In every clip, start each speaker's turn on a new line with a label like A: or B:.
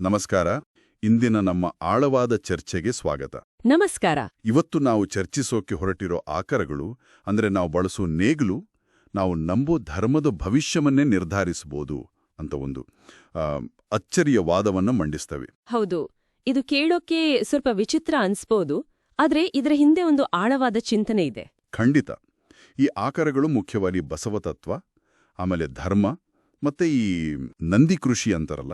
A: ನಮಸ್ಕಾರ. ಇಂದಿನ ನಮ್ಮ ಆಳವಾದ ಚರ್ಚೆಗೆ ಸ್ವಾಗತ.
B: ನಮಸ್ಕಾರ.
A: ಇವತ್ತು ನಾವು ಚರ್ಚಿಸೋಕೆ ಹೊರಟಿರೋ ಆಕರಗಳು ಅಂದ್ರೆ ನಾವು ಬಳಸೋ ನೇಗ್ಲು ನಾವು ನಂಬೋ ಧರ್ಮದ ಭವಿಷ್ಯವನ್ನೇ ನಿರ್ಧರಿಸಬಹುದು ಅಂತ ಒಂದು ಅಚ್ಚರಿಯ ವಾದವನ್ನ ಮಂಡಿಸ್ತವೆ.
B: ಹೌದು. ಇದು ಕೇಳೋಕೆ ಸ್ವಲ್ಪ ವಿಚಿತ್ರ ಅನ್ಸ್ಬೋದು ಆದರೆ ಇದರ ಹಿಂದೆ ಒಂದು ಆಳವಾದ ಚಿಂತನೆ ಇದೆ.
A: ಖಂಡಿತ. ಈ ಆಕರಗಳು ಮುಖ್ಯವಾಗಿ ಬಸವ ತತ್ವ ಆಮೇಲೆ ಧರ್ಮ ಮತ್ತೆ ಈ ನಂದಿ ಕೃಷಿ ಅಂತಾರಲ್ಲ?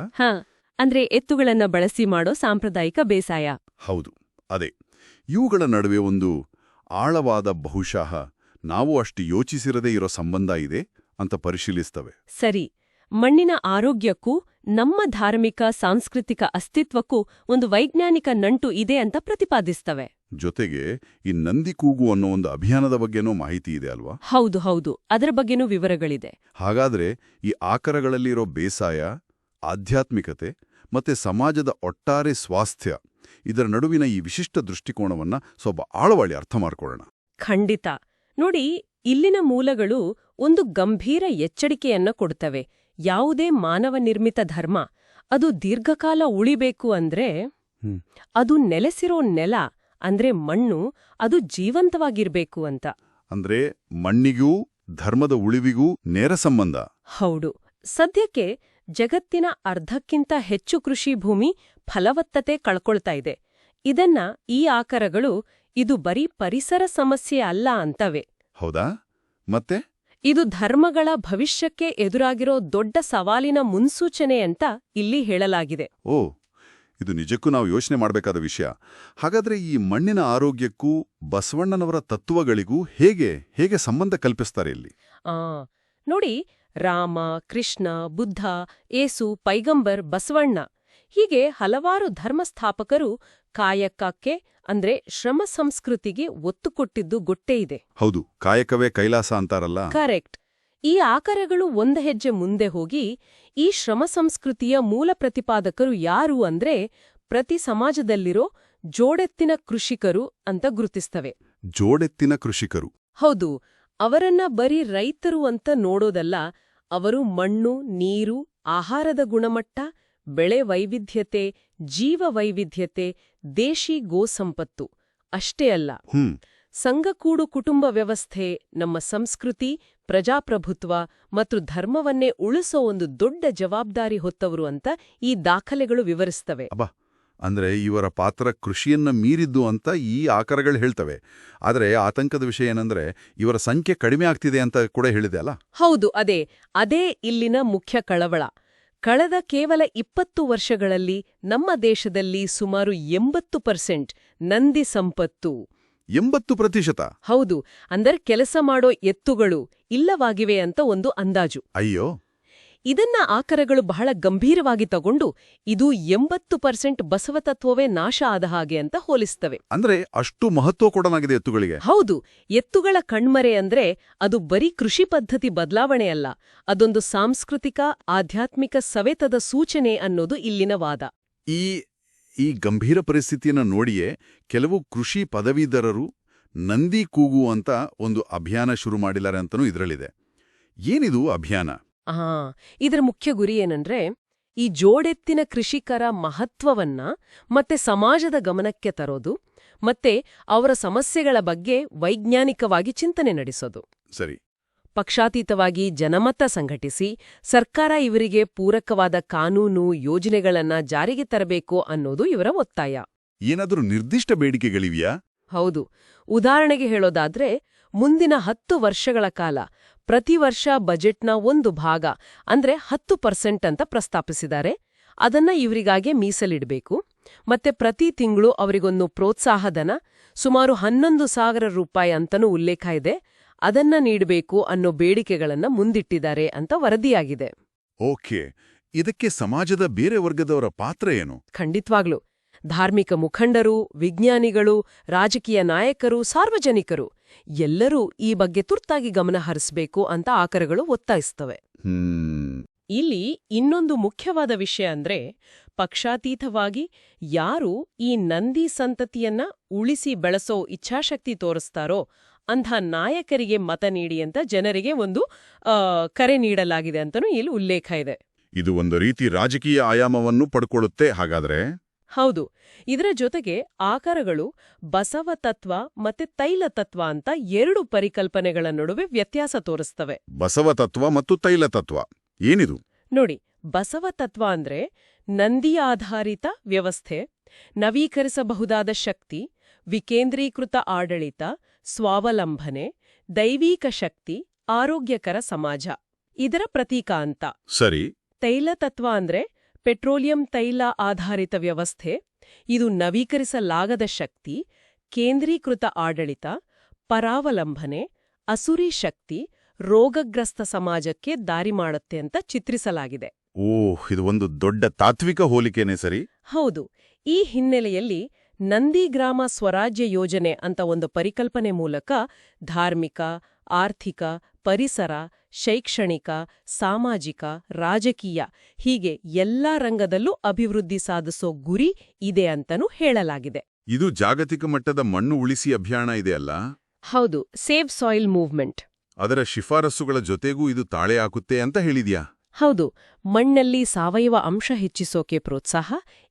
B: ಅಂದ್ರೆ ಎತ್ತುಗಳನ್ನ ಬಳಸಿ ಮಾಡೋ ಸಾಂಪ್ರದಾಯಿಕ ಬೇಸಾಯ.
A: ಹೌದು ಅದೇ. ಇವುಗಳ ನಡುವೆ ಒಂದು ಆಳವಾದ ಬಹುಶಃ ನಾವು ಅಷ್ಟು ಯೋಚಿಸಿರದೇ ಇರೋ ಸಂಬಂಧ ಇದೆ ಅಂತ ಪರಿಶೀಲಿಸ್ತವೆ.
B: ಸರಿ ಮಣ್ಣಿನ ಆರೋಗ್ಯಕ್ಕೂ ನಮ್ಮ ಧಾರ್ಮಿಕ ಸಾಂಸ್ಕೃತಿಕ ಅಸ್ತಿತ್ವಕ್ಕೂ ಒಂದು ವೈಜ್ಞಾನಿಕ ನಂಟು ಇದೆ ಅಂತ ಪ್ರತಿಪಾದಿಸ್ತವೆ.
A: ಜೊತೆಗೆ ಈ ನಂದಿ ಕೂಗು ಅನ್ನೋ ಒಂದು ಅಭಿಯಾನದ ಬಗ್ಗೆನೂ ಮಾಹಿತಿ ಇದೆ ಅಲ್ವಾ?
B: ಹೌದು ಹೌದು. ಅದರ ಬಗ್ಗೆನೂ ವಿವರಗಳಿದೆ.
A: ಹಾಗಾದ್ರೆ ಈ ಆಕರಗಳಲ್ಲಿರೋ ಬೇಸಾಯ ಆಧ್ಯಾತ್ಮಿಕತೆ ಮತ್ತೆ ಸಮಾಜದ ಒಟ್ಟಾರೆ ಸ್ವಾಸ್ಥ್ಯ ಇದರ ನಡುವಿನ ಈ ವಿಶಿಷ್ಟ ದೃಷ್ಟಿಕೋನವನ್ನ ಸ್ವಲ್ಪ ಆಳವಾಳಿ ಅರ್ಥ ಮಾಡ್ಕೊಳ್ಳೋಣ.
B: ಖಂಡಿತ. ನೋಡಿ ಇಲ್ಲಿನ ಮೂಲಗಳು ಒಂದು ಗಂಭೀರ ಎಚ್ಚರಿಕೆಯನ್ನ ಕೊಡ್ತವೆ. ಯಾವುದೇ ಮಾನವ ನಿರ್ಮಿತ ಧರ್ಮ ಅದು ದೀರ್ಘಕಾಲ ಉಳಿಬೇಕು ಅಂದ್ರೆ. ಅದು ನೆಲೆಸಿರೋ ನೆಲ ಅಂದ್ರೆ ಮಣ್ಣು ಅದು ಜೀವಂತವಾಗಿರ್ಬೇಕು ಅಂತ.
A: ಅಂದ್ರೆ ಮಣ್ಣಿಗೂ ಧರ್ಮದ ಉಳಿವಿಗೂ ನೇರ ಸಂಬಂಧ.
B: ಹೌದು. ಸದ್ಯಕ್ಕೆ ಜಗತ್ತಿನ ಅರ್ಧಕ್ಕಿಂತ ಹೆಚ್ಚು ಕೃಷಿ ಭೂಮಿ ಫಲವತ್ತತೆ ಕಳ್ಕೊಳ್ತಾ ಇದೆ. ಇದನ್ನ ಈ ಆಕರಗಳು ಇದು ಬರೀ ಪರಿಸರ ಸಮಸ್ಯೆ ಅಲ್ಲ ಅಂತವೆ.
A: ಹೌದಾ? ಮತ್ತೆ?
B: ಇದು ಧರ್ಮಗಳ ಭವಿಷ್ಯಕ್ಕೆ ಎದುರಾಗಿರೋ ದೊಡ್ಡ ಸವಾಲಿನ ಮುನ್ಸೂಚನೆ ಅಂತ ಇಲ್ಲಿ ಹೇಳಲಾಗಿದೆ.
A: ಓ ಇದು ನಿಜಕ್ಕೂ ನಾವು ಯೋಚನೆ ಮಾಡಬೇಕಾದ ವಿಷಯ. ಹಾಗಾದ್ರೆ ಈ ಮಣ್ಣಿನ ಆರೋಗ್ಯಕ್ಕೂ ಬಸವಣ್ಣನವರ ತತ್ವಗಳಿಗೂ ಹೇಗೆ ಹೇಗೆ ಸಂಬಂಧ ಕಲ್ಪಿಸ್ತಾರೆ ಇಲ್ಲಿ?
B: ಆ ನೋಡಿ ರಾಮ ಕೃಷ್ಣ ಬುದ್ಧ ಏಸು ಪೈಗಂಬರ್ ಬಸವಣ್ಣ ಹೀಗೆ ಹಲವಾರು ಧರ್ಮಸ್ಥಾಪಕರು ಕಾಯಕಕ್ಕೆ ಅಂದ್ರೆ ಶ್ರಮ ಸಂಸ್ಕೃತಿಗೆ ಒತ್ತು ಕೊಟ್ಟಿದ್ದು ಗೊತ್ತೇ ಇದೆ.
A: ಹೌದು ಕಾಯಕವೇ ಕೈಲಾಸ ಅಂತಾರಲ್ಲ?
B: ಕರೆಕ್ಟ್. ಈ ಆಕರಗಳು ಒಂದ ಹೆಜ್ಜೆ ಮುಂದೆ ಹೋಗಿ ಈ ಶ್ರಮ ಸಂಸ್ಕೃತಿಯ ಮೂಲ ಪ್ರತಿಪಾದಕರು ಯಾರು ಅಂದ್ರೆ ಪ್ರತಿ ಸಮಾಜದಲ್ಲಿರೋ ಜೋಡೆತ್ತಿನ ಕೃಷಿಕರು ಅಂತ ಗುರುತಿಸ್ತವೆ.
A: ಜೋಡೆತ್ತಿನ ಕೃಷಿಕರು.
B: ಹೌದು ಅವರನ್ನ ಬರೀ ರೈತರು ಅಂತ ನೋಡೋದಲ್ಲ ಅವರು ಮಣ್ಣು ನೀರು ಆಹಾರದ ಗುಣಮಟ್ಟ ಬೆಳೆ ವೈವಿಧ್ಯತೆ ಜೀವ ವೈವಿಧ್ಯತೆ ದೇಶಿ ಗೋಸಂಪತ್ತು ಅಷ್ಟೇ ಅಲ್ಲ. ಸಂಘಕೂಡು ಕುಟುಂಬ ವ್ಯವಸ್ಥೆ ನಮ್ಮ ಸಂಸ್ಕೃತಿ ಪ್ರಜಾಪ್ರಭುತ್ವ ಮತ್ತು ಧರ್ಮವನ್ನೇ ಉಳಿಸೋ ಒಂದು ದೊಡ್ಡ ಜವಾಬ್ದಾರಿ ಹೊತ್ತವರು ಅಂತ ಈ ದಾಖಲೆಗಳು ವಿವರಿಸ್ತವೆ.
A: ಅಂದ್ರೆ ಇವರ ಪಾತ್ರ ಕೃಷಿಯನ್ನು ಮೀರಿದ್ದು ಅಂತ ಈ ಆಕರಗಳು ಹೇಳ್ತವೆ. ಆದರೆ ಆತಂಕದ ವಿಷಯ ಏನಂದ್ರೆ ಇವರ ಸಂಖ್ಯೆ ಕಡಿಮೆ ಆಗ್ತಿದೆ ಅಂತ ಕೂಡ ಹೇಳಿದೆ ಅಲ್ಲ?
B: ಹೌದು ಅದೇ. ಅದೇ ಇಲ್ಲಿನ ಮುಖ್ಯ ಕಳವಳ. ಕಳೆದ ಕೇವಲ ಇಪ್ಪತ್ತು ವರ್ಷಗಳಲ್ಲಿ ನಮ್ಮ ದೇಶದಲ್ಲಿ ಸುಮಾರು ಎಂಬತ್ತು ಪರ್ಸೆಂಟ್ ನಂದಿ ಸಂಪತ್ತು.
A: ಎಂಬತ್ತು ಪ್ರತಿಶತ?
B: ಹೌದು. ಅಂದರೆ ಕೆಲಸ ಮಾಡೋ ಎತ್ತುಗಳು ಇಲ್ಲವಾಗಿವೆ ಅಂತ ಒಂದು ಅಂದಾಜು.
A: ಅಯ್ಯೋ.
B: ಇದನ್ನ ಆಕರಗಳು ಬಹಳ ಗಂಭೀರವಾಗಿ ತಗೊಂಡು ಇದು ಎಂಬತ್ತು ಪರ್ಸೆಂಟ್ ಬಸವತತ್ವವೇ ನಾಶ ಆದ ಹಾಗೆ ಅಂತ ಹೋಲಿಸ್ತವೆ.
A: ಅಂದ್ರೆ ಅಷ್ಟು ಮಹತ್ವ ಕೊಡಲಾಗಿದೆ ಎತ್ತುಗಳಿಗೆ?
B: ಹೌದು ಎತ್ತುಗಳ ಕಣ್ಮರೆ ಅಂದ್ರೆ ಅದು ಬರೀ ಕೃಷಿ ಪದ್ಧತಿ ಬದಲಾವಣೆಯಲ್ಲ ಅದೊಂದು ಸಾಂಸ್ಕೃತಿಕ ಆಧ್ಯಾತ್ಮಿಕ ಸವೆತದ ಸೂಚನೆ ಅನ್ನೋದು ಇಲ್ಲಿನ ವಾದ.
A: ಈ ಈ ಗಂಭೀರ ಪರಿಸ್ಥಿತಿಯನ್ನು ನೋಡಿಯೇ ಕೆಲವು ಕೃಷಿ ಪದವೀಧರರು ನಂದಿ ಕೂಗು ಅಂತ ಒಂದು ಅಭಿಯಾನ ಶುರು ಮಾಡಿದ್ದಾರೆ ಅಂತನೂ ಇದರಲ್ಲಿದೆ. ಏನಿದು ಅಭಿಯಾನ?
B: ಆ ಇದರ ಮುಖ್ಯ ಗುರಿ ಏನಂದ್ರೆ ಈ ಜೋಡೆತ್ತಿನ ಕೃಷಿಕರ ಮಹತ್ವವನ್ನ ಮತ್ತೆ ಸಮಾಜದ ಗಮನಕ್ಕೆ ತರೋದು ಮತ್ತೆ ಅವರ ಸಮಸ್ಯೆಗಳ ಬಗ್ಗೆ ವೈಜ್ಞಾನಿಕವಾಗಿ ಚಿಂತನೆ ನಡೆಸೋದು.
A: ಸರಿ.
B: ಪಕ್ಷಾತೀತವಾಗಿ ಜನಮತ ಸಂಘಟಿಸಿ ಸರ್ಕಾರ ಇವರಿಗೆ ಪೂರಕವಾದ ಕಾನೂನು ಯೋಜನೆಗಳನ್ನ ಜಾರಿಗೆ ತರಬೇಕು ಅನ್ನೋದು ಇವರ ಒತ್ತಾಯ.
A: ಏನಾದರೂ ನಿರ್ದಿಷ್ಟ ಬೇಡಿಕೆಗಳಿವೆಯಾ?
B: ಹೌದು. ಉದಾಹರಣೆಗೆ ಹೇಳೋದಾದ್ರೆ ಮುಂದಿನ ಹತ್ತು ವರ್ಷಗಳ ಕಾಲ ಪ್ರತಿ ವರ್ಷ ಬಜೆಟ್ನ ಒಂದು ಭಾಗ ಅಂದ್ರೆ ಹತ್ತು ಪರ್ಸೆಂಟ್ ಅಂತ ಪ್ರಸ್ತಾಪಿಸಿದ್ದಾರೆ. ಅದನ್ನ ಇವರಿಗಾಗೆ ಮೀಸಲಿಡಬೇಕು. ಮತ್ತೆ ಪ್ರತಿ ತಿಂಗಳು ಅವರಿಗೊಂದು ಪ್ರೋತ್ಸಾಹಧನ ಸುಮಾರು ಹನ್ನೊಂದು ಸಾವಿರ ರೂಪಾಯಿ ಅಂತನೂ ಉಲ್ಲೇಖ ಇದೆ. ಅದನ್ನ ನೀಡಬೇಕು ಅನ್ನೋ ಬೇಡಿಕೆಗಳನ್ನ ಮುಂದಿಟ್ಟಿದ್ದಾರೆ ಅಂತ ವರದಿಯಾಗಿದೆ.
A: ಓಕೆ. ಇದಕ್ಕೆ ಸಮಾಜದ ಬೇರೆ ವರ್ಗದವರ ಪಾತ್ರ ಏನು?
B: ಖಂಡಿತವಾಗ್ಲು. ಧಾರ್ಮಿಕ ಮುಖಂಡರು ವಿಜ್ಞಾನಿಗಳು ರಾಜಕೀಯ ನಾಯಕರು ಸಾರ್ವಜನಿಕರು ಎಲ್ಲರೂ ಈ ಬಗ್ಗೆ ತುರ್ತಾಗಿ ಗಮನ ಹರಿಸಬೇಕು ಅಂತ ಆಕರಗಳು ಒತ್ತಾಯಿಸ್ತವೆ. ಇಲ್ಲಿ ಇನ್ನೊಂದು ಮುಖ್ಯವಾದ ವಿಷಯ ಅಂದ್ರೆ ಪಕ್ಷಾತೀತವಾಗಿ ಯಾರು ಈ ನಂದಿ ಸಂತತಿಯನ್ನ ಉಳಿಸಿ ಬೆಳೆಸೋ ಇಚ್ಛಾಶಕ್ತಿ ತೋರಿಸ್ತಾರೋ ಅಂಥ ನಾಯಕರಿಗೆ ಮತ ನೀಡಿ ಅಂತ ಜನರಿಗೆ ಒಂದು ಕರೆ ನೀಡಲಾಗಿದೆ ಅಂತನೂ ಇಲ್ಲಿ ಉಲ್ಲೇಖ ಇದೆ.
A: ಇದು ಒಂದು ರೀತಿ ರಾಜಕೀಯ ಆಯಾಮವನ್ನು ಪಡ್ಕೊಳ್ಳುತ್ತೆ ಹಾಗಾದ್ರೆ?
B: ಹೌದು ಇದರ ಜೊತೆಗೆ ಆಕಾರಗಳು ಬಸವ ತತ್ವ ಮತ್ತೆ ತೈಲ ತತ್ವ ಅಂತ ಎರಡು ಪರಿಕಲ್ಪನೆಗಳ ನಡುವೆ ವ್ಯತ್ಯಾಸ ತೋರಿಸ್ತವೆ.
A: ಬಸವ ತತ್ವ ಮತ್ತು ತೈಲ ತತ್ವ ಏನಿದು?
B: ನೋಡಿ ಬಸವ ತತ್ವ ಅಂದ್ರೆ ನಂದಿ ಆಧಾರಿತ ವ್ಯವಸ್ಥೆ ನವೀಕರಿಸಬಹುದಾದ ಶಕ್ತಿ ವಿಕೇಂದ್ರೀಕೃತ ಆಡಳಿತ ಸ್ವಾವಲಂಬನೆ ದೈವೀಕ ಶಕ್ತಿ ಆರೋಗ್ಯಕರ ಸಮಾಜ. ಇದರ ಪ್ರತೀಕ ಅಂತ.
A: ಸರಿ.
B: ತೈಲ ತತ್ವ ಅಂದ್ರೆ ಪೆಟ್ರೋಲಿಯಂ ತೈಲ ಆಧಾರಿತ ವ್ಯವಸ್ಥೆ ಇದು ನವೀಕರಿಸಲಾಗದ ಶಕ್ತಿ ಕೇಂದ್ರೀಕೃತ ಆಡಳಿತ ಪರಾವಲಂಬನೆ ಅಸುರಿ ಶಕ್ತಿ ರೋಗಗ್ರಸ್ತ ಸಮಾಜಕ್ಕೆ ದಾರಿ ಮಾಡುತ್ತೆ ಅಂತ ಚಿತ್ರಿಸಲಾಗಿದೆ.
A: ಓಹ್ ಇದು ಒಂದು ದೊಡ್ಡ ತಾತ್ವಿಕ ಹೋಲಿಕೆನೇ ಸರಿ?
B: ಹೌದು. ಈ ಹಿನ್ನೆಲೆಯಲ್ಲಿ ನಂದಿಗ್ರಾಮ ಸ್ವರಾಜ್ಯ ಯೋಜನೆ ಅಂತ ಒಂದು ಪರಿಕಲ್ಪನೆ ಮೂಲಕ ಧಾರ್ಮಿಕ ಆರ್ಥಿಕ ಪರಿಸರ ಶೈಕ್ಷಣಿಕ ಸಾಮಾಜಿಕ ರಾಜಕೀಯ ಹೀಗೆ ಎಲ್ಲಾ ರಂಗದಲ್ಲೂ ಅಭಿವೃದ್ಧಿ ಸಾಧಿಸೋ ಗುರಿ ಇದೆ ಅಂತನೂ ಹೇಳಲಾಗಿದೆ.
A: ಇದು ಜಾಗತಿಕ ಮಟ್ಟದ ಮಣ್ಣು ಉಳಿಸಿ ಅಭಿಯಾನ ಇದೆಯಲ್ಲ
B: ಹೌದು ಸೇವ್ ಸಾಯಿಲ್ ಮೂವ್ಮೆಂಟ್.
A: ಅದರ ಶಿಫಾರಸುಗಳ ಜೊತೆಗೂ ಇದು ತಾಳೆ ಹಾಕುತ್ತೆ ಅಂತ ಹೇಳಿದ್ಯಾ?
B: ಹೌದು ಮಣ್ಣಲ್ಲಿ ಸಾವಯವ ಅಂಶ ಹೆಚ್ಚಿಸೋಕೆ ಪ್ರೋತ್ಸಾಹ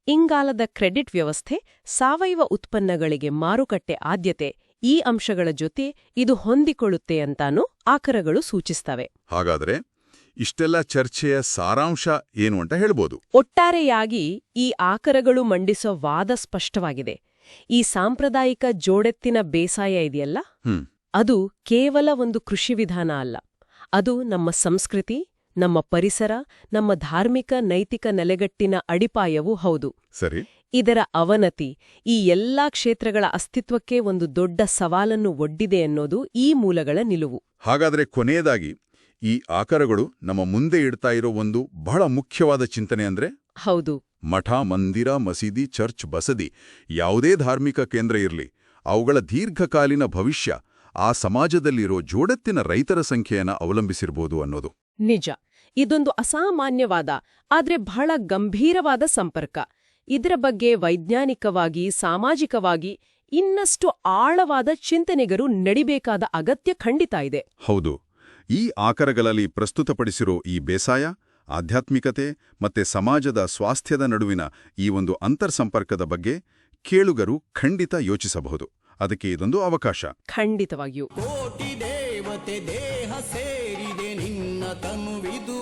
B: ಇಂಗಾಲದ ಕ್ರೆಡಿಟ್ ವ್ಯವಸ್ಥೆ ಸಾವಯವ ಉತ್ಪನ್ನಗಳಿಗೆ ಮಾರುಕಟ್ಟೆ ಆದ್ಯತೆ ಈ ಅಂಶಗಳ ಜೊತೆ ಇದು ಹೊಂದಿಕೊಳ್ಳುತ್ತೆ ಅಂತಾನೂ ಆಕರಗಳು ಸೂಚಿಸ್ತವೆ.
A: ಹಾಗಾದ್ರೆ ಇಷ್ಟೆಲ್ಲ ಚರ್ಚೆಯ ಸಾರಾಂಶ ಏನು ಅಂತ ಹೇಳ್ಬೋದು.
B: ಒಟ್ಟಾರೆಯಾಗಿ ಈ ಆಕರಗಳು ಮಂಡಿಸೋ ವಾದ ಸ್ಪಷ್ಟವಾಗಿದೆ. ಈ ಸಾಂಪ್ರದಾಯಿಕ ಜೋಡೆತ್ತಿನ ಬೇಸಾಯ ಇದೆಯಲ್ಲ? ಅದು ಕೇವಲ ಒಂದು ಕೃಷಿ ವಿಧಾನ ಅಲ್ಲ. ಅದು ನಮ್ಮ ಸಂಸ್ಕೃತಿ ನಮ್ಮ ಪರಿಸರ ನಮ್ಮ ಧಾರ್ಮಿಕ ನೈತಿಕ ನೆಲೆಗಟ್ಟಿನ ಅಡಿಪಾಯವೂ ಹೌದು.
A: ಸರಿ.
B: ಇದರ ಅವನತಿ ಈ ಎಲ್ಲಾ ಕ್ಷೇತ್ರಗಳ ಅಸ್ತಿತ್ವಕ್ಕೆ ಒಂದು ದೊಡ್ಡ ಸವಾಲನ್ನು ಒಡ್ಡಿದೆ ಅನ್ನೋದು ಈ ಮೂಲಗಳ ನಿಲುವು.
A: ಹಾಗಾದ್ರೆ ಕೊನೆಯದಾಗಿ ಈ ಆಕರಗಳು ನಮ್ಮ ಮುಂದೆ ಇಡ್ತಾ ಇರೋ ಒಂದು ಬಹಳ ಮುಖ್ಯವಾದ ಚಿಂತನೆ ಅಂದ್ರೆ?
B: ಹೌದು.
A: ಮಠ ಮಂದಿರ ಮಸೀದಿ ಚರ್ಚ್ ಬಸದಿ ಯಾವುದೇ ಧಾರ್ಮಿಕ ಕೇಂದ್ರ ಇರಲಿ ಅವುಗಳ ದೀರ್ಘಕಾಲೀನ ಭವಿಷ್ಯ ಆ ಸಮಾಜದಲ್ಲಿರೋ ಜೋಡತ್ತಿನ ರೈತರ ಸಂಖ್ಯೆಯನ್ನ ಅವಲಂಬಿಸಿರ್ಬೋದು ಅನ್ನೋದು.
B: ನಿಜ. ಇದೊಂದು ಅಸಾಮಾನ್ಯವಾದ ಆದರೆ ಬಹಳ ಗಂಭೀರವಾದ ಸಂಪರ್ಕ. ಇದರ ಬಗ್ಗೆ ವೈಜ್ಞಾನಿಕವಾಗಿ ಸಾಮಾಜಿಕವಾಗಿ ಇನ್ನಷ್ಟು ಆಳವಾದ ಚಿಂತನೆಗರು ನಡಿಬೇಕಾದ ಅಗತ್ಯ ಖಂಡಿತ ಇದೆ.
A: ಹೌದು. ಈ ಆಕರಗಳಲ್ಲಿ ಪ್ರಸ್ತುತಪಡಿಸಿರೋ ಈ ಬೇಸಾಯ ಆಧ್ಯಾತ್ಮಿಕತೆ ಮತ್ತೆ ಸಮಾಜದ ಸ್ವಾಸ್ಥ್ಯದ ನಡುವಿನ ಈ ಒಂದು ಅಂತರ್ಸಂಪರ್ಕದ ಬಗ್ಗೆ ಕೇಳುಗರು ಖಂಡಿತ ಯೋಚಿಸಬಹುದು. ಅದಕ್ಕೆ ಇದೊಂದು ಅವಕಾಶ.
B: ಖಂಡಿತವಾಗಿಯೂ.
C: ಕೋಟಿ ದೇವತೆ ದೇಹ ಸೇರಿದೆ ನಿನ್ನ ತನುವಿದು.